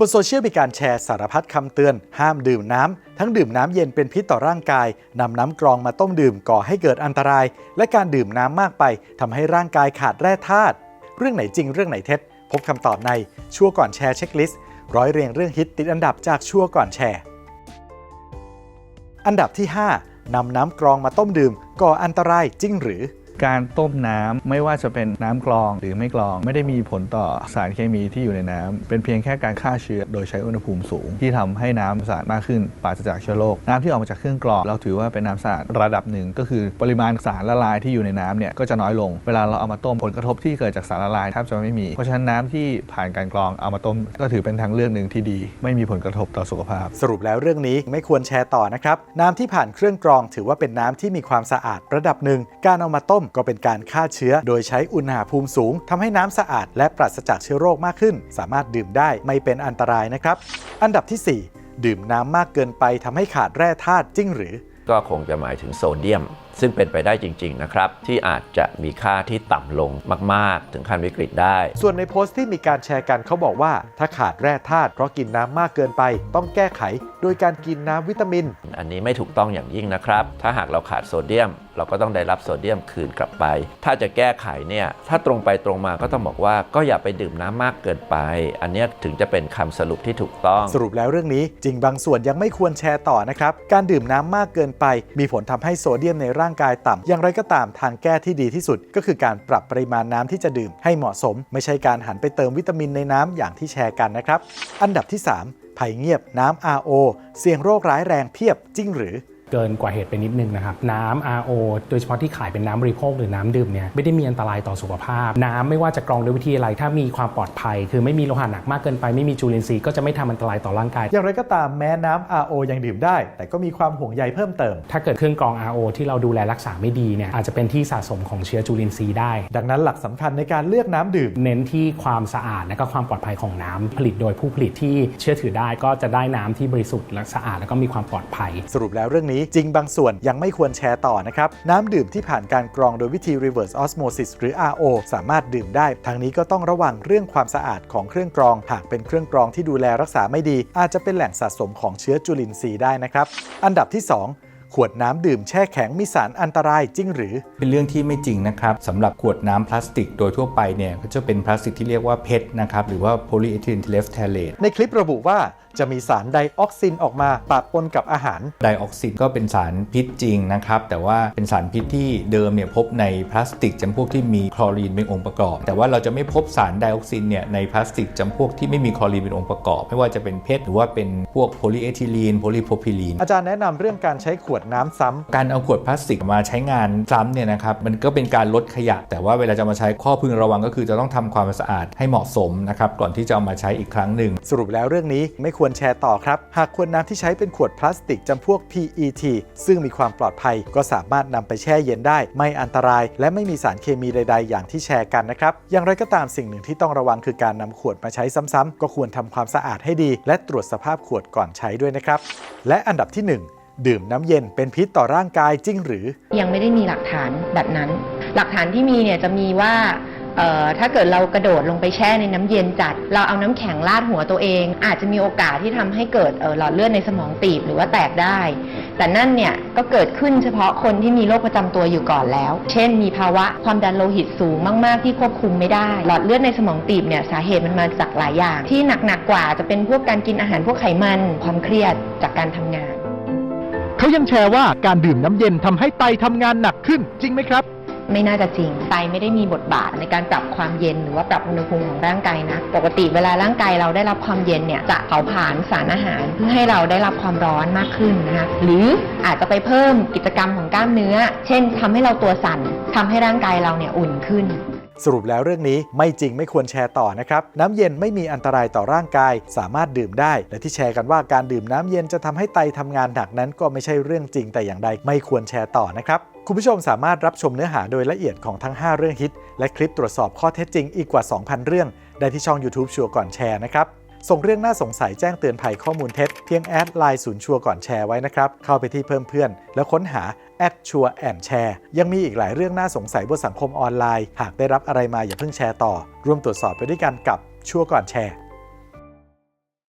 บนโซเชียลมีการแชร์สารพัดคำเตือน ห้ามดื่มน้ำ ทั้งดื่มน้ำเย็นเป็นพิษต่อร่างกายนำน้ำกรองมาต้มดื่มก่อให้เกิดอันตราย และการดื่มน้ำมากไปทำให้ร่างกายขาดแร่ธาตุเรื่องไหนจริงเรื่องไหนเท็จ พบคำตอบในชั่วก่อนแชร์เช็คลิสต์ร้อยเรียงเรื่องฮิตติดอันดับจากชั่วก่อนแชร์ อันดับที่ 5นำน้ำกรองมาต้มดื่มก่ออันตรายจริงหรือ การต้มน้ำไม่ว่าจะเป็นน้ำกรองหรือไม่กรอง ไม่ได้มีผลต่อสารเคมีที่อยู่ในน้ำเป็นเพียงแค่การฆ่าเชื้อโดยใช้อุณหภูมิสูง ที่ทำให้น้ำสะอาดมากขึ้นปราศจากเชื้อโรคน้ำที่ออกมาจากเครื่องกรองเราถือว่าเป็นน้ำสะอาดระดับหนึ่ง ก็คือปริมาณสารละลายที่อยู่ในน้ำเนี่ยก็จะน้อยลง เวลาเราเอามาต้มผลกระทบที่เกิดจากสารละลายแทบจะไม่มี เพราะฉะนั้นน้ำที่ผ่านการกรองเอามาต้ม ก็ถือเป็นทางเลือกหนึ่งที่ดี ไม่มีผลกระทบต่อสุขภาพ สรุปแล้วเรื่องนี้ไม่ควรแชร์ต่อนะครับน้ำที่ผ่านเครื่องกรอง ถือว่าเป็นน้ำที่มีความสะอาดระดับหนึ่งการเอามาต้มก็เป็นการฆ่าเชื้อ โดยใช้อุณหภูมิสูงทำให้น้ำสะอาด และปราศจากเชื้อโรคมากขึ้น สามารถดื่มได้ไม่เป็นอันตรายนะครับ อันดับทีสี่4 ดื่มน้ำมากเกินไปทำให้ขาดแร่ธาตุจริงหรือ ก็คงจะหมายถึงโซเดียม ซึ่งเป็นไปได้จริง ๆ นะครับ ที่อาจจะมีค่าที่ต่ำลงมากๆ ถึงขั้นวิกฤตได้ ส่วนในโพสต์ที่มีการแชร์กันเขาบอกว่า ถ้าขาดแร่ธาตุเพราะกินน้ำมากเกินไป ต้องแก้ไข โดยการกินน้ำวิตามิน อันนี้ไม่ถูกต้องอย่างยิ่งนะครับ ถ้าหากเราขาดโซเดียม เราก็ต้องได้รับโซเดียมคืนกลับไป ถ้าจะแก้ไขเนี่ยถ้าตรงไปตรงมาก็ต้องบอกว่าก็อย่าไปดื่มน้ำมากเกินไป อันเนี้ยถึงจะเป็นคำสรุปที่ถูกต้อง สรุปแล้วเรื่องนี้จริงบางส่วนยังไม่ควรแชร์ต่อนะครับการดื่มน้ำมากเกินไป มีผลทำให้โซเดียมในร่างกายต่ำอย่างไรก็ตามทางแก้ที่ดีที่สุด ก็คือการปรับปริมาณน้ำที่จะดื่มให้เหมาะสม ไม่ใช่การหันไปเติมวิตามินในน้ำอย่างที่แชร์กันนะครับ อันดับที่ 3ภัยเงียบน้ำ RO เสี่ยงโรคร้ายแรงเพียบจริงหรือ เกินกว่าเหตุไปนิดนึงนะครับ น้ำ RO โดยเฉพาะที่ขายเป็นน้ำบริโภคหรือน้ำดื่มเนี่ยไม่ได้มีอันตรายต่อสุขภาพ น้ำไม่ว่าจะกรองด้วยวิธีอะไร ถ้ามีความปลอดภัย คือไม่มีโลหะหนักมากเกินไปไม่มีจุลินทรีย์ก็จะไม่ทำอันตรายต่อร่างกาย อย่างไรก็ตามแม้น้ำ RO ยังดื่มได้ แต่ก็มีความห่วงใยเพิ่มเติม ถ้าเกิดเครื่องกรอง RO ที่เราดูแลรักษาไม่ดีเนี่ยอาจจะเป็นที่สะสมของเชื้อจุลินทรีย์ได้ ดังนั้นหลักสำคัญในการเลือกน้ำดื่ม เน้นที่ความสะอาดและก็ความปลอดภัยของน้ำผลิตโดยผู้ผลิตที่เชื่อถือได้ก็จะได้น้ำที่บริสุทธิ์และสะอาดแล้วก็มีความปลอดภัย สรุปแล้วเรื่องนี้จริงบางส่วนยังไม่ควรแชร์ต่อนะครับ น้ำดื่มที่ผ่านการกรองโดยวิธี reverse osmosis หรือ RO สามารถดื่มได้ ทางนี้ก็ต้องระวังเรื่องความสะอาดของเครื่องกรอง หากเป็นเครื่องกรองที่ดูแลรักษาไม่ดี อาจจะเป็นแหล่งสะสมของเชื้อจุลินทรีย์ได้นะครับ อันดับที่ 2 ขวดน้ำดื่มแช่แข็งมีสารอันตรายจริงหรือ เป็นเรื่องที่ไม่จริงนะครับสำหรับขวดน้ำพลาสติกโดยทั่วไปเนี่ยก็จะเป็นพลาสติกที่เรียกว่าเพชนะครับหรือว่าโพลีเอทิลีนเทเลฟเทเลตในคลิประบุว่าจะมีสารไดออกซินออกมาปะปนกับอาหาร ไดออกซินก็เป็นสารพิษจริงนะครับ แต่ว่าเป็นสารพิษที่เดิมเนี่ยพบในพลาสติกจำพวกที่มีคลอรีนเป็นองค์ประกอบ แต่ว่าเราจะไม่พบสารไดออกซินเนี่ยในพลาสติกจำพวกที่ไม่มีคลอรีนเป็นองค์ประกอบ ไม่ว่าจะเป็นเพชรหรือว่าเป็นพวกโพลีเอทิลีนโพลีโพรพิลีนอาจารย์แนะนำเรื่องการใช้ขวดน้ำซ้ำการเอาขวดพลาสติกมาใช้งานซ้ำเนี่ยนะครับมันก็เป็นการลดขยะ แต่ว่าเวลาจะมาใช้ข้อพึงระวังก็คือจะต้องทำความสะอาดให้เหมาะสมนะครับก่อนที่จะเอามาใช้อีกครั้งหนึ่ง สรุปแล้วเรื่องนี้ไม่ควรแชร์ต่อครับ หากขวดน้ำที่ใช้เป็นขวดพลาสติกจำพวก PET ซึ่งมีความปลอดภัย ก็สามารถนำไปแช่เย็นได้ ไม่อันตราย และไม่มีสารเคมีใด ๆ อย่างที่แชร์กันนะครับอย่างไรก็ตามสิ่งหนึ่งที่ต้องระวังคือการนำขวดมาใช้ซ้ำๆก็ควรทำความสะอาดให้ดี และตรวจสภาพขวดก่อนใช้ด้วยนะครับและอันดับที่หนึ่ง ดื่มน้ำเย็นเป็นพิษต่อร่างกายจริงหรือ ยังไม่ได้มีหลักฐานแบบนั้น หลักฐานที่มีเนี่ยจะมีว่าเอ่อถ้าเกิดเรากระโดดลงไปแช่ในน้ำเย็นจัด เราเอาน้ำแข็งราดหัวตัวเอง อาจจะมีโอกาสที่ทำให้เกิดเอ่อหลอดเลือดในสมองตีบหรือว่าแตกได้ แต่นั่นเนี่ยก็เกิดขึ้นเฉพาะคนที่มีโรคประจำตัวอยู่ก่อนแล้ว เช่น มีภาวะความดันโลหิตสูงมาก ๆ ที่ควบคุมไม่ได้ หลอดเลือดในสมองตีบเนี่ยสาเหตุมันมาจากหลายอย่าง ที่หนักๆกว่าจะเป็นพวกการกินอาหารพวกไขมัน ความเครียดจากการทำงาน เขายังแชร์ว่าการดื่มน้ำเย็นทำให้ไตทำงานหนักขึ้นจริงไหมครับ ไม่น่าจะจริง ไตไม่ได้มีบทบาทในการปรับความเย็นหรือว่าปรับอุณหภูมิของร่างกายนะ ปกติเวลาร่างกายเราได้รับความเย็นเนี่ยจะเผาผลาญสารอาหารเพื่อให้เราได้รับความร้อนมากขึ้นนะคะ หรืออาจจะไปเพิ่มกิจกรรมของกล้ามเนื้อ เช่นทำให้เราตัวสั่นทำให้ร่างกายเราเนี่ยอุ่นขึ้น สรุปแล้วเรื่องนี้ไม่จริงไม่ควรแชร์ต่อนะครับ น้ำเย็นไม่มีอันตรายต่อร่างกาย สามารถดื่มได้ และที่แชร์กันว่าการดื่มน้ำเย็นจะทำให้ไตทำงานหนักนั้นก็ไม่ใช่เรื่องจริงแต่อย่างใดไม่ควรแชร์ต่อนะครับคุณผู้ชมสามารถรับชมเนื้อหาโดยละเอียดของทั้ง 5 เรื่องฮิต และคลิปตรวจสอบข้อเท็จจริงอีกกว่า 2,000 เรื่อง ได้ที่ช่อง YouTube ชัวร์ก่อนแชร์นะครับ ส่งเรื่องน่าสงสัยแจ้งเตือนภัยข้อมูลเท็จ เพียงแอดไลน์ศูนย์ชัวร์ก่อนแชร์ไว้นะครับ เข้าไปที่เพิ่มเพื่อน แล้วค้นหา แอดชัวแอนแชร์ยังมีอีกหลายเรื่องน่าสงสัยบนสังคมออนไลน์ หากได้รับอะไรมาอย่าเพิ่งแชร์ต่อ ร่วมตรวจสอบไปด้วยกันกับชัวก่อนแชร์